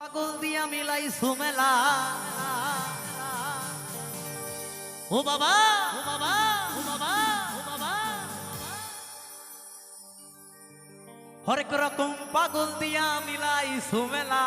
পাগল দিয়া মিলাই সুমেলা। ও বাবা ও বাবা ও বাবা ও বাবা। হরেক রকম পাগল দিয়া মিলাই সুমেলা।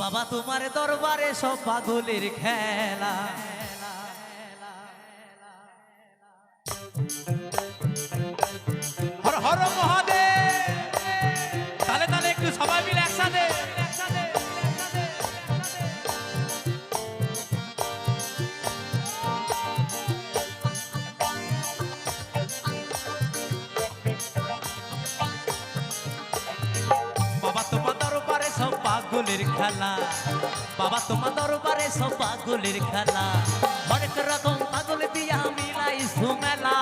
বাবা, তোমার দরবারে সব পাগলের খেলা। পাগলের খেলা। বাবা, তোমার দরবারে সব পাগলের খেলা। হরেক রকম পাগল দিয়া মিলাই সুমেলা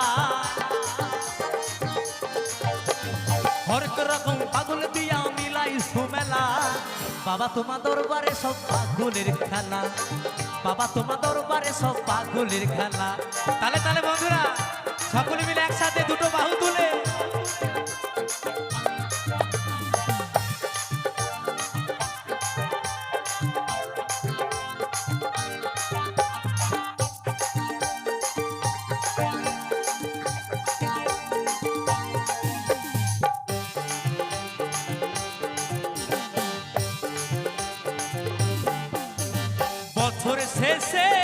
হরেক রকম পাগল দিয়া মিলাই সুমেলা বাবা, তোমার দরবারে সব পাগলের খেলা। বাবা, তোমার দরবারে সব পাগলের খেলা। তালে তালে বন্ধুরা, সকলে মিলে একসাথে দুটো বাহু তুলে। বছর শেষে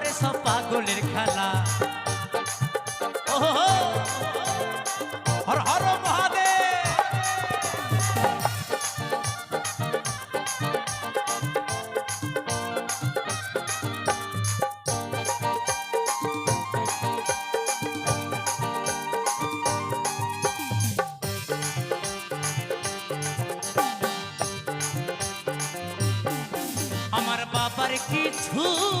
বাবার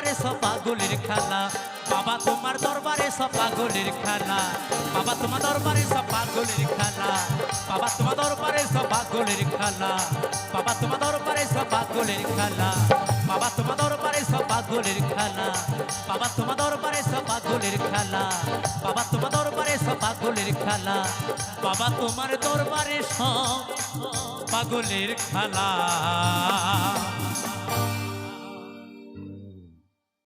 সব খেলা। বাবা তোমার দরবারে সব পাগলের খেলা। বাবা তোমার দরবারে সব পাগলের খেলা। বাবা তোমার দরবারে সব পাগলের খেলা। বাবা তোমার দরবারে সব পাগলের খেলা। বাবা তোমার দরবারে সব পাগলের খেলা। বাবা তোমার দরবারে সব পাগলের খেলা। বাবা তোমার দরবারে সব খেলা। বাবা তোমার দরবারে সব পাগলের খেলা।